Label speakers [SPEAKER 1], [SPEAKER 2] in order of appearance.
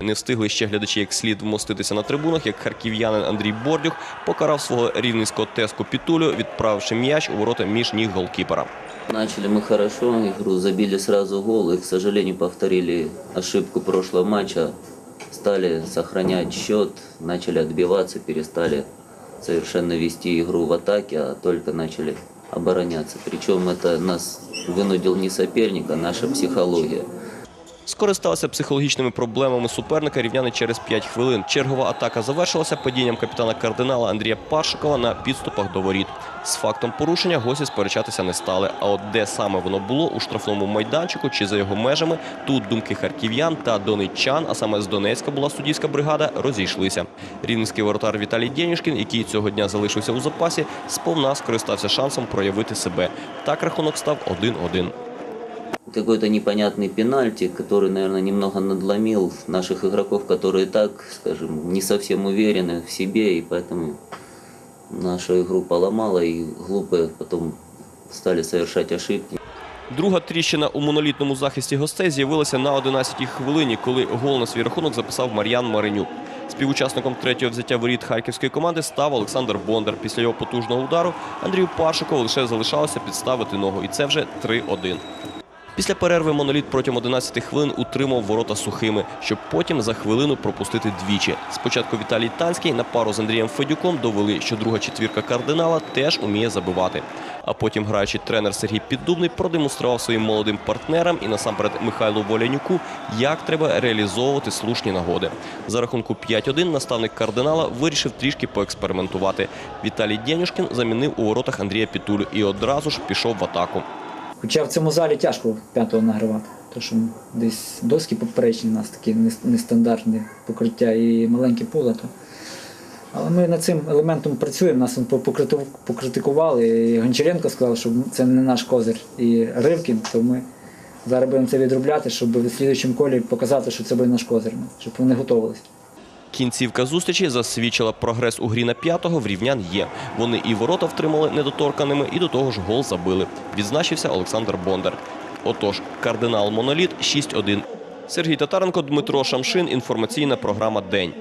[SPEAKER 1] Не встигли ще глядачі як слід вмоститися на трибунах, як харків'янин Андрій Бордюх покарав свого рівненського теску Пітулю, відправивши м'яч у ворота між ніг голкіпера.
[SPEAKER 2] Начали мы хорошо игру, забили сразу гол и, к сожалению, повторили ошибку прошлого матча. Стали сохранять счет, начали отбиваться, перестали совершенно вести игру в атаке, а только начали обороняться. Причем это нас вынудил не соперник, а наша психология.
[SPEAKER 1] Скористалися психологічними проблемами суперника рівняни через 5 хвилин. Чергова атака завершилася падінням капітана кардинала Андрія Паршикова на підступах до воріт. З фактом порушення гості сперечатися не стали. А от де саме воно було у штрафному майданчику чи за його межами, тут думки харків'ян та донеччан, а саме з Донецька була суддівська бригада, розійшлися. Рівненський воротар Віталій Дєнюшкін, який цього дня залишився у запасі, сповна скористався шансом проявити себе. Так рахунок став 1-1
[SPEAKER 2] Какой-то непонятный пенальти, который, наверное, немного надломил наших игроков, которые и так, скажем, не совсем уверены в себе, и поэтому нашу игру поломало, и глупые потом стали совершать ошибки.
[SPEAKER 1] Друга тріщина у монолітному захисті гостей з'явилася на 11-й хвилині, коли гол на свій рахунок записав Мар'ян Маринюк. Співучасником третього взяття воріт харківської команди став Олександр Бондар. Після його потужного удару Андрію Паршикову лише залишалося підставити ногу, і це вже 3-1. Після перерви моноліт протягом 11 хвилин утримав ворота сухими, щоб потім за хвилину пропустити двічі. Спочатку Віталій Танський на пару з Андрієм Федюком довели, що друга четвірка кардинала теж уміє забивати. А потім граючий тренер Сергій Піддубний продемонстрував своїм молодим партнерам і насамперед Михайлу Волянюку, як треба реалізовувати слушні нагоди. За рахунку 5-1 наставник кардинала вирішив трішки поекспериментувати. Віталій Дєнюшкін замінив у воротах Андрія Пітулю і одразу ж пішов в атаку.
[SPEAKER 3] Хоча в цьому залі тяжко п'ятого награвати, тому що десь доски поперечні у нас такі нес- нестандартні покриття і маленькі поля. То. Але ми над цим елементом працюємо, нас покритикували. І Гончаренко сказав, що це не наш козир. І Ривкін, то ми зараз будемо це відробляти, щоб в слідчому колі показати, що це буде наш козир, щоб вони готувалися.
[SPEAKER 1] Кінцівка зустрічі засвідчила прогрес у грі на п'ятого в рівнян є. Вони і ворота втримали недоторканими, і до того ж гол забили. Відзначився Олександр Бондар. Отож, кардинал Моноліт 6-1. Сергій Татаренко, Дмитро Шамшин. Інформаційна програма День.